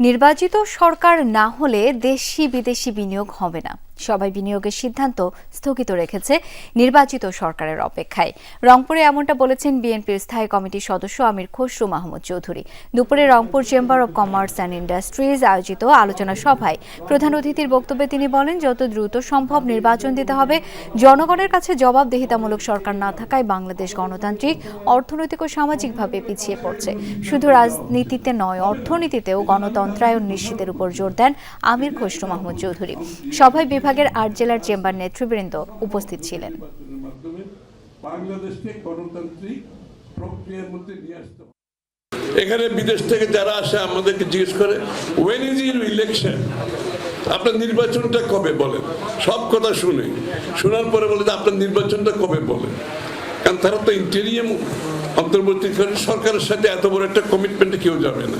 নির্বাচিত সরকার না হলে দেশি বিদেশি বিনিয়োগ হবে না। সবাই বিনিয়োগের সিদ্ধান্ত স্থগিত রেখেছে নির্বাচিত সরকারের অপেক্ষায়। রংপুরে এমনটা বলেছেন বিএনপির স্থায়ী কমিটির সদস্য আমির খসরু মাহমুদ চৌধুরী। দুপুরে Rangpur chamber of commerce and industries আয়োজিত আলোচনা সভায় প্রধান অতিথির বক্তব্যে তিনি বলেন, যত দ্রুত সম্ভব নির্বাচন দিতে হবে। জনগণের কাছে জবাবদিহিতামূলক সরকার না থাকায় বাংলাদেশ গণতান্ত্রিক, অর্থনৈতিক ও সামাজিকভাবে পিছিয়ে পড়ছে। শুধু রাজনীতিতে নয়, অর্থনীতিতেও গণতন্ত্রায়ন নিশ্চিতের উপর জোর দেন আমির খসরু মাহমুদ চৌধুরী। সভায় বিভাগের আট জেলার চেম্বার নেতৃবৃন্দ উপস্থিত ছিলেন। এখানে বিদেশ থেকে যারা আসে আমাদেরকে জিজ্ঞেস করে ওয়েন ইজ ইউর ইলেকশন আপনার নির্বাচনটা কবে বলেন? সব কথা শুনে। শোনার পরে বলে যে আপনার নির্বাচনটা কবে বলেন? কারণ তারা তো ইন্টেরিয়াম অন্তর্বর্তীকালীন সরকারের সাথে এত বড় একটা কমিটমেন্টে কেউ যাবে না।